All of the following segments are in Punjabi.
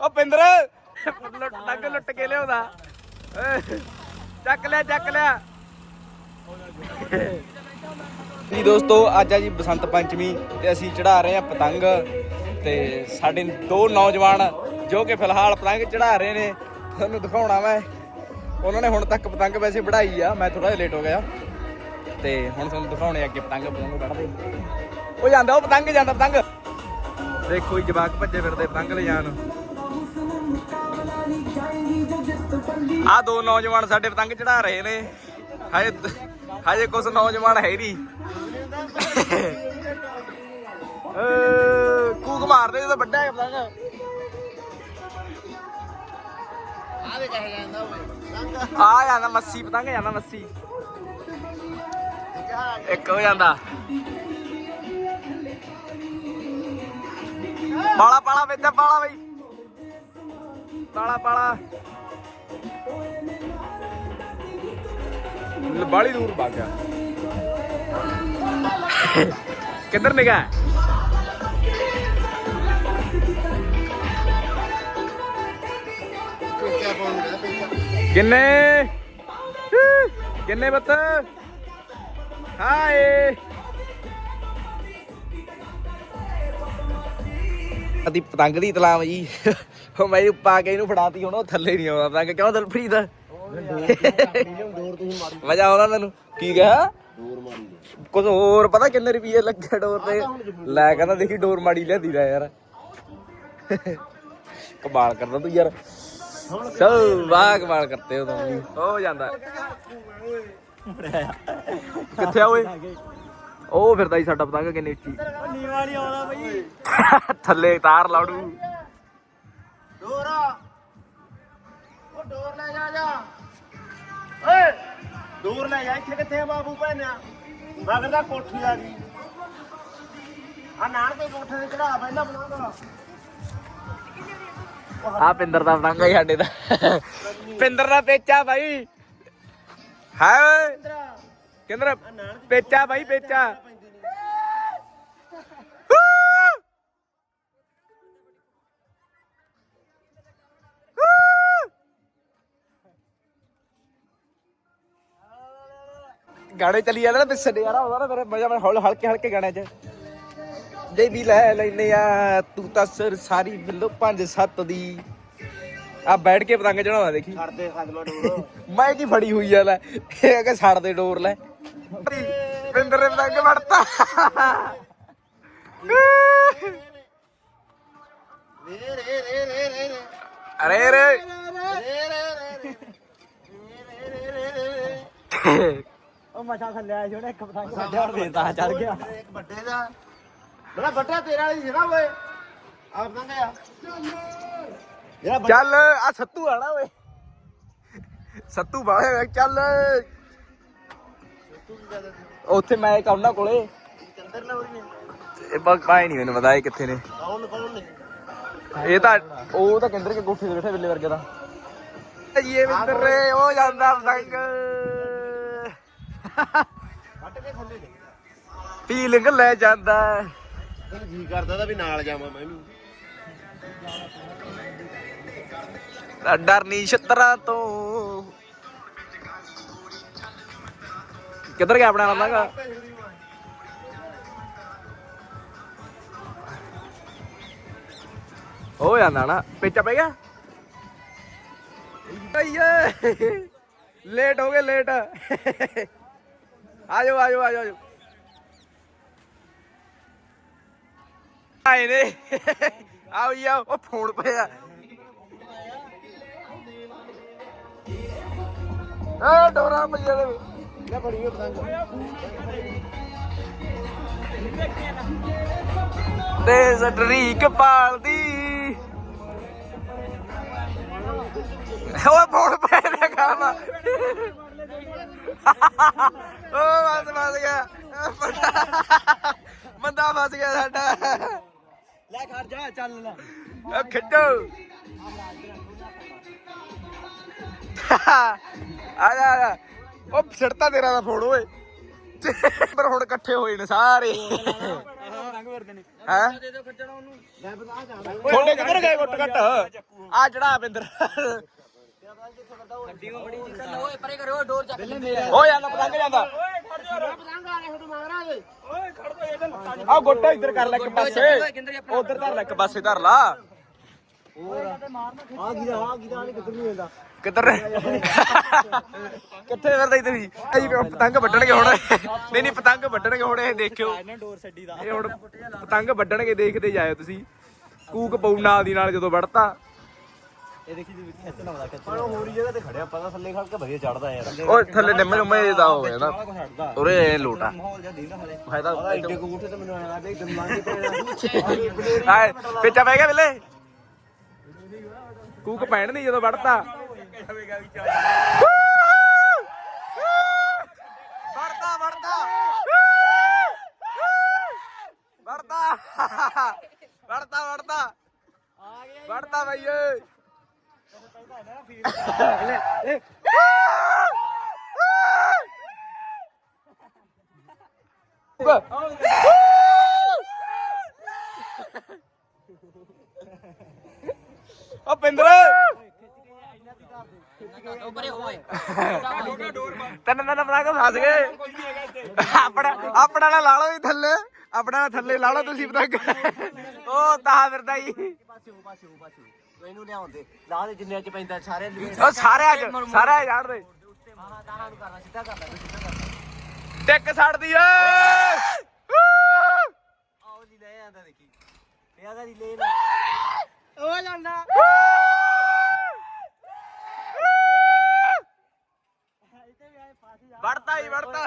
ਓ ਪਿੰਦਰ। ਲੁੱਟ ਡੱਗ ਲੁੱਟ ਕੇ ਲਿਆਉਂਦਾ। ਚੱਕ ਲਿਆ ਚੱਕ ਲਿਆ। ਜੀ ਦੋਸਤੋ ਅੱਜ ਆ ਜੀ ਬਸੰਤ ਪੰਚਮੀ ਤੇ ਅਸੀਂ ਚੜਾ ਰਹੇ ਹਾਂ ਪਤੰਗ ਤੇ ਸਾਡੇ ਦੋ ਨੌਜਵਾਨ ਜੋ ਕਿ ਫਿਲਹਾਲ ਪਤੰਗ ਚੜਾ ਰਹੇ ਨੇ ਤੁਹਾਨੂੰ ਦਿਖਾਉਣਾ ਮੈਂ। ਉਹਨਾਂ ਨੇ ਹੁਣ ਤੱਕ ਪਤੰਗ ਵੈਸੇ ਵੜਾਈ ਆ ਮੈਂ ਥੋੜਾ ਜਿਹਾ ਲੇਟ ਹੋ ਗਿਆ। ਤੇ ਹੁਣ ਤੁਹਾਨੂੰ ਦਿਖਾਉਣੇ ਅੱਗੇ ਪਤੰਗ ਪਤੰਗ ਵੜਦੇ ਉਹ ਜਾਂਦਾ, ਉਹ ਪਤੰਗ ਜਾਂਦਾ, ਪਤੰਗ। ਦੇਖੋ ਜੀ, ਜਵਾਕ ਭੱਜੇ ਫਿਰਦੇ ਪਤੰਗ ਲੈ ਜਾਣ। ਆ ਦੋ ਨੌਜਵਾਨ ਸਾਡੇ ਪਤੰਗ ਚੜਾ ਰਹੇ ਨੇ। ਹਜੇ ਹਜੇ ਕੁਝ ਨੌਜਵਾਨ ਹੈ ਨਹੀਂ। ਕੂਕ ਮਾਰਦੇ ਜਦੋਂ ਵੱਡਾ ਹੈ ਪਤੰਗ। ਆ ਜਾਂਦਾ ਮੱਸੀ, ਪਤੰਗ ਜਾਂਦਾ ਮੱਸੀ। ਇੱਕ ਹੋ ਜਾਂਦਾ। ਪਾਲਾ ਪਾਲਾ ਵਿੱਚ ਪਾਲਾ ਬਈ ਪਾਲਾ ਪਾਲਾ। ਬਾਲੀ ਦੂਰ ਭੱਗ ਗਿਆ। ਕਿੱਧਰ ਨਿਗਾ ਕਿੰਨੇ? ਕਿੰਨੇ ਬੱਤ? ਹਾਏ ਅਦੀ ਪਤੰਗ ਦੀ ਤਲਾਮ ਜੀ। ਉਹ ਮੈਂ ਪਾ ਕੇ ਇਹਨੂੰ ਫੜਾਤੀ, ਹੁਣ ਉਹ ਥੱਲੇ ਨਹੀਂ ਆਉਂਦਾ ਪਤੰਗ। ਕਿਉਂ ਦਲਪ੍ਰੀਤ? ਮਜ਼ਾ ਆਉਂਦਾ ਤੈਨੂੰ। ਕੀ ਕਿਹਾ? ਕੁਝ ਹੋਰ ਪਤਾ ਕਿੰਨੇ ਰੁਪਏ ਲੱਗੇ ਡੋਰ ਤੇ? ਲੈ ਕਹਿੰਦਾ ਦੇਖੀ ਡੋਰ ਮਾੜੀ ਲਿਆਦੀ ਦਾ ਯਾਰ। ਕਮਾਲ ਕਰਦਾ ਤੂੰ ਯਾਰ। ਚਲ ਵਾਹ, ਕਮਾਲ ਕਰਤੇ ਹੋ ਤੁਸੀਂ ਹੋ ਜਾਂਦਾ। ਕਿੱਥੇ ਆ ਓਏ? ਉਹ ਫਿਰਦਾ ਹੀ ਸਾਡਾ ਪਤੰਗ ਕਿੰਨੀ ਉੱਚੀ। ਨੀਵਾ ਨਹੀਂ ਆਉਂਦਾ ਬਈ ਥੱਲੇ ਤਾਰ ਲਾੜੂ ਡੋਰ। ਉਹ ਡੋਰ ਲੈ ਜਾ ਜਾ। ਓਏ ਡੋਰ ਲੈ ਜਾ ਇੱਥੇ ਕਿੱਥੇ ਆ ਬਾਬੂ ਭੈਣਿਆ? ਮਗਰ ਦਾ ਕੋਠੀ ਆ ਗਈ ਆ ਨਾਨ ਦੇ ਕੋਠੇ ਤੇ ਚੜਾ ਪਹਿਲਾਂ ਬਣਾਉਂਦਾ ਆ ਪਿੰਦਰ ਦਾ ਪਤੰਗ ਹੈ ਸਾਡੇ ਦਾ। ਪਿੰਦਰ ਦਾ ਪੇਚਾ ਬਾਈ। ਹੈ ਓਏ। ਕਿੰਦਰ। ਪੇਚਾ ਬਾਈ ਪੇਚਾ ਗਾਣੇ ਚੱਲੀ ਜਾਂਦੇ ਨਾ ਪਿੱਛੇ ਯਾਰ ਉਹਦਾ ਨਾ ਮੇਰੇ ਮਜ਼ਾ ਮੈਂ ਹੌਲ ਹਲਕੇ ਹਲਕੇ ਗਾਣੇ 'ਚ। ਜੇ ਵੀ ਲੈ ਲੈਨੇ ਆ ਤੂੰ ਤਾਂ ਸਿਰ ਸਾਰੀ ਬਿੱਲੋ 5 7 ਦੀ। ਆ ਬੈਠ ਕੇ ਪਤੰਗ ਚੜਾਉਂਦਾ ਦੇਖੀ। ਛੱਡ ਦੇ ਖਤਮਾ ਡੋਰ। ਮੈਂ ਕੀ ਫੜੀ ਹੋਈ ਆ ਲੈ? ਇਹ ਕਿ ਛੱਡ ਡੋਰ ਲੈ। ਵਿੰਦਰ ਨੇ ਪਤੰਗ ਵੜਤਾ। ਰੇ ਰੇ ਰੇ ਰੇ ਰੇ ਰੇ ਅਰੇ। ਰੇ ਉਹ ਮਸ਼ਾ ਥੱਲੇ ਆਇਆ ਛੋੜਾ ਇੱਕ ਪਤੰਗ ਛੱਡਿਆ ਦੇਤਾ ਚੜ ਗਿਆ। ਇੱਕ ਵੱਡੇ ਦਾ। ਬੜਾ ਵੱਡਾ ਤੇਰੇ ਵਾਲੀ ਸੀ ਨਾ ਓਏ। ਆ ਪਤੰਗ ਆ। ਚੱਲ ਆ ਸੱਤੂ ਆਣਾ ਓਏ। ਸੱਤੂ ਬਾਹਰ ਚੱਲ। ਉੱਥੇ ਮੈਂ ਇੱਕ ਉਹਨਾਂ ਕੋਲੇ। ਇਹ ਬਗ ਪਾਏ ਨਹੀਂ ਮੈਨੂੰ ਪਤਾ ਇਹ ਕਿੱਥੇ ਨੇ। ਕੌਣ ਕੌਣ ਨੇ। ਇਹ ਤਾਂ ਉਹ ਤਾਂ ਕੇਂਦਰ ਕੇ ਕੋਠੇ ਤੇ ਬੈਠੇ ਬਿੱਲੇ ਵਰਗੇ ਦਾ। ਇਹ ਵਿੰਦਰ ਰੇ ਉਹ ਜਾਂਦਾ ਪਤੰਗ ਫੱਟ ਕੇ ਥੱਲੇ ਦੇ ਫੀਲਿੰਗ ਲੈ ਜਾਂਦਾ। ਜੀ ਕਰਦਾ ਤਾਂ ਵੀ ਨਾਲ ਜਾਵਾਂ ਮੈਂ ਤਾਂ ਡਰ ਨਹੀਂ ਛਤਰਾ ਤੋਂ। ਕਿੱਧਰ ਗਿਆ ਆਪਣਾ ਰੰਦਾਗਾ ਹੋ ਜਾਂਦਾ ਨਾ, ਪੇਚਾ ਪੈ ਗਿਆ? ਆਈਏ। ਲੇਟ ਹੋ ਗਏ, ਲੇਟ। ਆਜੋ ਆਜੋ ਆਜੋ ਆਜੋ ਆਏ ਨੇ। ਆਓ ਯਾ ਉਹ ਫੋਨ ਪਿਆ। ਆ ਡੋਰਾ ਦੇ ਲੈ ਬੜੀ ਪਤੰਗ ਤੇ ਸਟਰੀਕ ਪਾਲਦੀ। ਓਏ ਫੋਨ ਪੈ ਰਿਹਾ ਕਾਲਾ ਓ ਬਸ ਬਸ ਗਿਆ। ਬੰਦਾ ਫਸ ਗਿਆ ਸਾਡਾ। ਲੈ ਖੜ ਜਾ ਚੱਲ ਲੈ। ਖਿੱਡੋ ਆ ਜਾ ਆ ਜਾ। ਉਹ ਛੜਤਾ ਤੇਰਾ ਦਾ ਫੋਨ ਓਏ। ਪਰ ਹੁਣ ਇਕੱਠੇ ਹੋਏ ਨੇ ਸਾਰੇ। ਹੈ? ਦੇ ਦੋ ਖੱਜਣਾ ਉਹਨੂੰ ਲੈ ਬਤਾ ਜਾਣਾ ਤੁਹਾਡੇ ਕਿੱਧਰ ਗਏ ਗੁੱਟ ਘੱਟ ਆ ਜਿਹੜਾ ਬਿੰਦਰ। ਓਏ ਪਰੇ ਕਰੋ ਡੋਰ ਚੱਕ ਓ ਜਾਂਦਾ ਪਤੰਗ ਜਾਂਦਾ ਪਤੰਗ ਆ ਆ ਗੋਟਾ ਇੱਧਰ ਕਰ ਲੈ ਇੱਕ ਪਾਸੇ। ਉਧਰ ਧਰ ਲੈ ਇੱਕ ਪਾਸੇ ਧਰ ਲਾ। ਆ। ਗਿਰਾ ਆ ਗਿਰਾ ਨਹੀਂ ਕਿੱਧਰ ਨੂੰ ਜਾਂਦਾ। ਕਿੱਧਰ? ਕਿੱਥੇ ਫਿਰਦੇ ਤੁਸੀਂ? ਅਸੀਂ ਪਤੰਗ ਵੱਢਣਗੇ ਹੁਣ। ਨਹੀਂ ਨਹੀਂ, ਪਤੰਗ ਵੱਢਣਗੇ ਹੁਣ, ਇਹ ਦੇਖਿਓ। ਡੋਰ ਛੱਡੀ ਦਾ ਇਹ ਹੁਣ ਪਤੰਗ ਵੱਢਣਗੇ, ਦੇਖਦੇ ਜਾਇਓ ਤੁਸੀਂ। ਕੂਕ ਪਊ ਦੀ ਨਾਲ ਜਦੋਂ ਵੱਢਤਾ। ਇਹ ਦੇਖੀ ਤੂੰ ਖਿੱਚ ਲਾਉਂਦਾ ਖਿੱਚ ਪਰ ਜਗ੍ਹਾ ਤੇ ਖੜਿਆ ਪਤਾ ਥੱਲੇ ਖੜ ਕੇ ਵਧੀਆ ਚੜਦਾ ਯਾਰ ਉਹ ਥੱਲੇ ਨਿੰਮੇ ਨਿੰਮੇ ਦਾ ਹੋ ਗਿਆ ਨਾ। ਉਰੇ ਐ ਲੋਟਾ। ਮਾਹੌਲ ਜਿਹਾ ਦੀਦਾ ਹਲੇ ਫਾਇਦਾ ਇੱਡੇ ਕੋ ਤੇ ਮੈਨੂੰ ਆਇਆ ਵੀ ਗੰਨਾ ਨਹੀਂ ਪੈਣਾ ਆਏ, ਪਿੱਛਾ ਪੈ ਗਿਆ ਬਿੱਲੇ ਕੂਕ ਪੈਣ ਦੀ ਜਦੋਂ ਚੱਕਿਆ ਜਾਵੇਗਾ ਵੀ ਚੱਲ ਵੜਦਾ ਵੜਦਾ ਵੜਦਾ ਵੜਦਾ ਵੜਦਾ ਆ ਗਿਆ ਵੜਦਾ ਬਈ, ਓਏ। ਪਹਿਲਾਂ ਨਾ ਫੀਲ ਲੈ ਉਹ ਪਿੰਦਰ। ਪਰੇ ਹੋਏ ਤੈਨੂੰ ਤਾਂ ਪਤਾ ਕਿ ਫਸ ਗਏ। ਆਪਣਾ ਆਪਣਾ ਨਾਲ ਲਾ ਲਓ ਜੀ ਥੱਲੇ। ਆਪਣਾ ਨਾਲ ਥੱਲੇ ਲਾ ਲਓ ਤੁਸੀਂ ਪਤੰਗ ਉਹ ਤਾਂ ਫਿਰਦਾ ਹੀ ਪਾਸੇ ਉਹ ਪਾਸੇ ਉਹ ਪਾਸੇ ਉਹ ਇਹਨੂੰ ਲਿਆਉਂਦੇ ਲਾ ਦੇ ਜਿੰਨੇ ਚ ਪੈਂਦਾ ਸਾਰੇ ਉਹ ਸਾਰੇ ਅੱਜ ਸਾਰੇ ਜਾਣ ਦੇ। ਦਾਹਾਂ ਨੂੰ ਕਰਨਾ ਸਿੱਧਾ ਕਰ ਲੈ ਸਿੱਧਾ ਕਰ ਲੈ ਟਿੱਕ ਛੱਡਦੀ ਓਏ! ਆਓ ਜੀ ਲੈ ਆਂਦਾ ਦੇਖੀ। ਪਿਆ ਦਾ ਦੀ ਲੈ ਲੈ ਓ ਜਾਂਦਾ ਹੀ ਵੜਤਾ।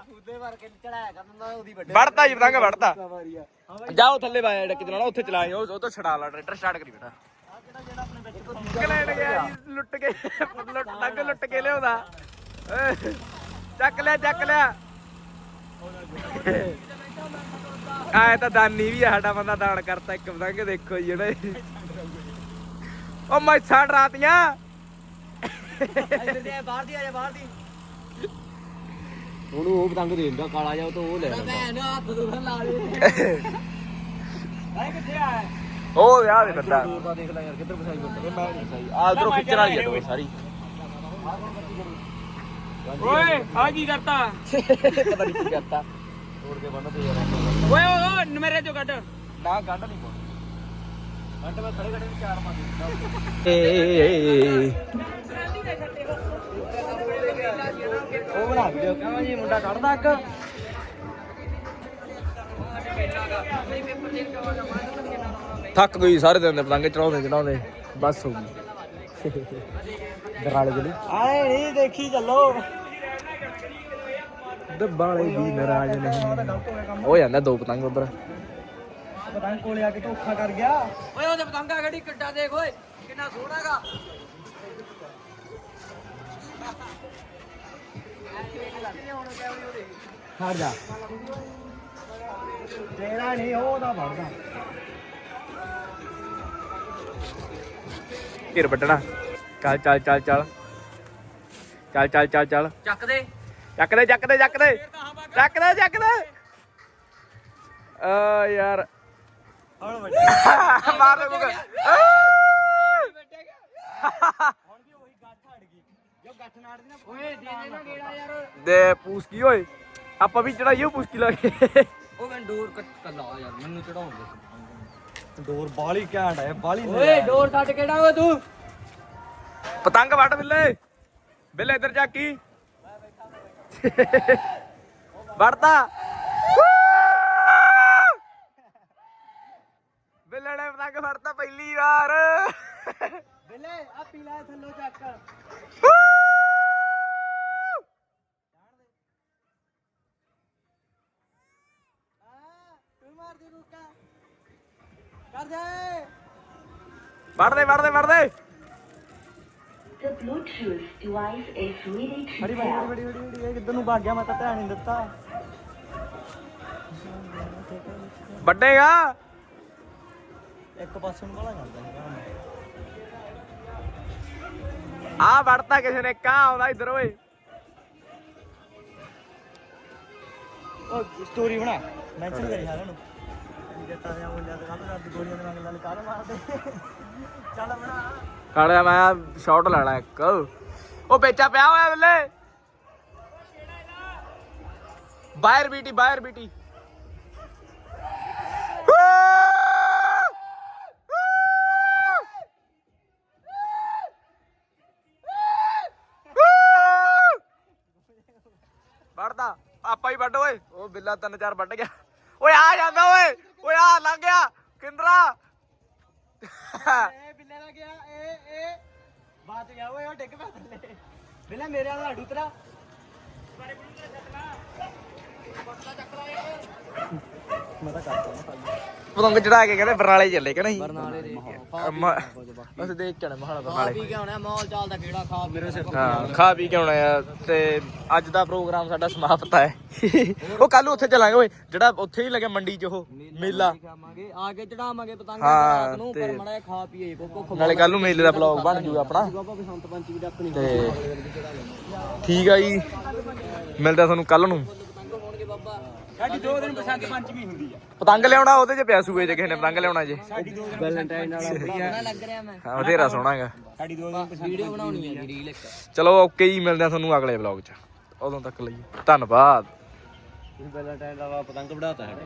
ਫੂਦੇ ਮਾਰ ਕੇ ਚੜਾਇਆ ਕਰਨਾ ਉਹਦੀ ਵੱਡੇ ਵੜਤਾ ਹੀ ਪਤੰਗ ਵੜਤਾ। ਵਾਰੀ ਆ। ਜਾਓ ਥੱਲੇ ਬਾਇਆ ਡੱਕ ਚਲਾਣਾ ਉੱਥੇ ਚਲਾਏ ਉਹ ਉਹ ਤੋਂ ਛਡਾ ਲਾ ਟਰੈਕਟਰ ਸਟਾਰਟ ਕਰੀ ਬੇਟਾ ਇੰਗਲੈਂਡ ਗਿਆ ਜੀ ਲੁੱਟ ਕੇ ਲੁੱਟ ਡੱਗ ਲੁੱਟ ਕੇ ਲਿਆਉਂਦਾ। ਚੱਕ ਲਿਆ ਚੱਕ ਲਿਆ। ਆਏ ਤਾਂ ਦਾਨੀ ਵੀ ਆ ਸਾਡਾ ਬੰਦਾ ਦਾਨ ਕਰਤਾ ਇੱਕ ਪਤੰਗ ਦੇਖੋ ਜਿਹੜੇ ਉਹ ਡਰਾਤੀਆਂ। ਇੱਧਰ ਦੇ ਬਾਹਰ ਦੀ ਆ ਜਾ ਬਾਹਰ ਦੀ। ਉਹਨੂੰ ਉਹ ਪਤੰਗ ਦੇ ਦਿੰਦਾ ਕਾਲਾ ਜਾ ਤਾਂ ਉਹ ਲੈ ਲੈਂਦਾ। ਭੈਣ ਹੱਥ ਦੂਰ ਲਾ ਦੇ ਆਏ ਕਿੱਥੇ ਆ? ਉਹ ਵਿਆਹ ਦੇ ਬੰਦਾ। ਦੂਰ ਦਾ ਦੇਖ ਲੈ ਯਾਰ ਕਿੱਧਰ ਫਸਾਈ ਬੰਦਾ ਮੈਂ ਨਹੀਂ ਸਹੀ ਆ ਉਧਰੋਂ ਖਿੱਚਣ ਵਾਲੀ ਆ ਦੋਵੇਂ ਸਾਰੀ। ਓਏ ਆ ਕੀ ਕਰਤਾ? ਪਤਾ ਨਹੀਂ ਕੀ ਕਰਤਾ। ਤੋੜ ਕੇ ਬੰਨ ਤੇ ਯਾਰ ਓਏ ਓ ਨਮੇਰੇ ਚੋਂ ਕੱਢ। ਨਾ ਗੰਢ ਨਹੀਂ ਪਾਉਣੀ ਘੰਟੇ ਮੈਂ ਖੜੇ ਖੜੇ ਚਾਰ ਮਾਰ ਉਹ ਬਣਾ ਵੀਡੀਓ ਕਿਉਂ ਜੀ? ਮੁੰਡਾ ਕੱਢਦਾ ਇੱਕ। ਥੱਕ ਗਈ ਸਾਰੇ ਦਿਨ ਦੇ ਪਤੰਗ ਚੜਾਉਂਦੇ ਚੜਾਉਂਦੇ। ਬਸ ਹੋ ਗਈ। ਦਰਾਲੇ ਜਿਹੜੀ ਆਏ ਨਹੀਂ ਦੇਖੀ ਚੱਲੋ। ਦੱਬਾਲੇ ਵੀ ਨਾਰਾਜ਼ ਨਹੀਂ ਹੋ ਜਾਂਦਾ ਦੋ ਪਤੰਗ ਉਧਰ। ਪਤੰਗ ਕੋਲੇ ਆ ਕੇ ਧੋਖਾ ਕਰ ਗਿਆ। ਓਏ ਉਹਦੇ ਪਤੰਗਾ ਗੱਡੀ ਕਿੱਡਾ ਦੇਖ ਓਏ ਕਿੰਨਾ ਸੋਹਣਾਗਾ ਖੜ ਜਾ। ਤੇਰਾ ਨਹੀਂ ਉਹਦਾ ਵੜਦਾ ਘੇਰ ਵੱਢਣਾ। ਚੱਲ ਚੱਲ ਚੱਲ ਚੱਲ। ਚੱਲ ਚੱਲ ਚੱਲ ਚੱਲ। ਚੱਕ ਦੇ। ਚੱਕ ਦੇ ਚੱਕ ਦੇ ਚੱਕ ਦੇ। ਚੱਕ ਦੇ ਚੱਕ ਦੇ। ਆ ਯਾਰ। ਹੁਣ ਵੱਡਾ ਮਾਰ ਦੇ ਮੁੰਗਾ ਹੁਣ ਵੀ ਉਹੀ ਗੱਠ ਹਟ ਗਈ ਜੋ ਗੱਠ ਨਾੜਦੀ ਨਾ ਓਏ ਦੇ ਦੇ ਨਾ ਗੇੜਾ ਯਾਰ। ਦੇ ਪੂਸਕੀ ਓਏ? ਆਪਾਂ ਵੀ ਚੜਾਈਓ ਪੂਸਕੀ ਲਾ ਕੇ? ਉਹ ਮੈਂ ਡੋਰ ਕੱਟ ਲਾ ਯਾਰ ਮੈਨੂੰ ਚੜਾਉਣ ਦੇ ਡੋਰ ਬਾਲੀ ਘੈਂਟ ਹੈ ਬਾਲੀ ਓਏ ਡੋਰ ਕੱਟ ਕਿਹੜਾ ਓਏ ਤੂੰ। ਪਤੰਗ ਵੱਢ ਬਿੱਲੇ। ਬਿੱਲੇ ਇੱਧਰ ਝਾਕੀ ਵੜਦਾ ਬਿੱਲੇ ਨੇ ਪਤੰਗ ਫੜਤਾ ਪਹਿਲੀ ਵਾਰ। ਬਿੱਲੇ ਆ ਪੀਲਾ ਥੱਲੋਂ ਚੱਕ। ਤੂੰ ਮਾਰ ਦੇ ਰੁਕਾ। ਕਰ ਦੇ। ਵੜਦੇ ਵੜਦੇ ਵੜਦੇ The Bluetooth device is ready to ਬੜੀ pair. ਬੜੀ ਬੜੀ ਬੜੀ ਇਹ ਕਿੱਧਰ ਨੂੰ ਭੱਗ ਗਿਆ? ਮੈਂ ਤਾਂ ਧਿਆਨ ਨਹੀਂ ਦਿੱਤਾ। ਵੱਡੇਗਾ। ਇੱਕ ਪਾਸੇ ਨੂੰ ਬੜਾ ਜਾਂਦਾ ਹੈਗਾ ਆ ਵੜਤਾ ਕਿਸੇ ਨੇ ਕਾਂ ਆਉਂਦਾ ਇੱਧਰ ਓਏ। ਉਹ ਸਟੋਰੀ ਬਣਾ। ਮੈਂਸ਼ਨ ਕਰੀ ਸਾਰਿਆਂ ਨੂੰ। ਜੱਟਾਂ ਦੇ ਮੁੰਡਿਆਂ ਦੇ ਕੱਲ ਰਾਤ ਗੋਲੀਆਂ ਦੇ ਨਾਲ ਕਾਲ ਮਾਰਦੇ। ਚੱਲ ਬਣਾ। ਕਾਲਿਆ ਮੈਂ ਸ਼ਾਟ ਲੈਣਾ ਇੱਕ। ਉਹ ਵੇਚਾ ਪਿਆ ਹੋਇਆ ਬੱਲੇ ਬਾਹਰ ਬੀਟੀ ਬਾਹਰ ਬੀਟੀ। ਵੜਦਾ ਆਪਾਂ ਹੀ ਵੱਢ ਓਏ। ਉਹ ਬਿੱਲਾ ਤਿੰਨ ਚਾਰ ਵੱਢ ਗਿਆ। ਓਏ ਆ ਜਾਂਦਾ ਓਏ। ਓਏ ਆ ਲੰਘ ਗਿਆ। ਕਿੰਦਰਾ। ਇਹ ਬਿੱਲੇ ਦਾ ਗਿਆ। ਇਹ ਇਹ। ਬਾਤ ਗਿਆ ਓਏ, ਉਹ ਡਿੱਗ ਪਿਆ ਥੱਲੇ। ਬਿੱਲੇ, ਮੇਰੇ ਵਾਲਾ ਹੱਡੂ ਤੇਰਾ ਮੈਂ ਤਾਂ ਕਰਦਾ ਪਤੰਗ ਚੜਾ ਕੇ ਕਹਿੰਦੇ ਬਰਨਾਲੇ ਚੱਲੇ ਕਿ ਨਹੀਂ? ਬਰਨਾਲੇ ਦੇ। ਬਸ ਦੇਖ ਕੇ ਆਉਣਾ ਮਹਾਲਾ ਬਰਨਾਲੇ। ਪੀ ਕੇ ਆਉਣਾ ਮੌਲ ਚੱਲਦਾ ਕਿਹੜਾ ਖਾ ਮੇਰੇ ਸਿਰ ਹਾਂ ਖਾ ਪੀ ਕੇ ਆਉਣਾ ਆ ਤੇ ਅੱਜ ਦਾ ਪ੍ਰੋਗਰਾਮ ਸਾਡਾ ਸਮਾਪਤ ਹੈ। ਉਹ ਕੱਲ ਉੱਥੇ ਚੱਲਾਂਗੇ ਓਏ ਜਿਹੜਾ ਉੱਥੇ ਹੀ ਲੱਗਿਆ ਮੰਡੀ 'ਚ ਉਹ ਮੇਲਾ ਖਾਵਾਂਗੇ ਆ ਕੇ ਚੜਾਵਾਂਗੇ ਪਤੰਗ ਹਾਂ, ਰਾਤ ਨੂੰ ਤੇ- ਪਰ ਮੜਾ ਖਾ ਪੀਏ ਕੋਕੋ ਖਵਾ ਨਾਲੇ ਕੱਲ ਨੂੰ ਮੇਲੇ ਦਾ ਵਲੌਗ ਬਣ ਜੂਗਾ ਆਪਣਾ। ਬਾਬਾ ਬਸੰਤ ਪੰਚਮੀ ਦਾ ਆਪਣੀ ਤੇ ਠੀਕ ਆ ਜੀ। ਮਿਲਦਾ ਤੁਹਾਨੂੰ ਕੱਲ ਨੂੰ। ਸਾਡੀ ਦੋ ਦਿਨ ਬਸੰਤ ਪੰਚਮੀ ਹੁੰਦੀ ਆ। ਪਤੰਗ ਲਿਆਉਣਾ ਉਹਦੇ 'ਚ ਪਿਆ ਸੂਏ 'ਚ ਕਿਸੇ ਨੇ ਪਤੰਗ ਲਿਆਉਣਾ ਜੇ। ਸਾਡੀ ਦੋ ਦਿਨ ਵੈਲੈਂਟਾਈਨ ਵਾਲਾ ਬੜਾ ਲੱਗ ਰਿਹਾ ਮੈਂ। ਹਾਂ ਬਥੇਰਾ ਸੋਹਣਾ ਹੈਗਾ ਸਾਡੀ ਦੋ ਦਿਨ ਵੀਡੀਓ ਬਣਾਉਣੀ ਹੈ ਰੀਲ ਇੱਕ। ਚਲੋ ਓਕੇ ਜੀ ਮਿਲਦੇ ਆ ਤੁਹਾਨੂੰ ਅਗਲੇ ਵਲੌਗ 'ਚ। ਉਦੋਂ ਤੱਕ ਲਈ। ਧੰਨਵਾਦ। ਵੈਲੈਂਟਾਈਨ ਦਾ ਪਤੰਗ ਵੜਾਤਾ ਹੈ।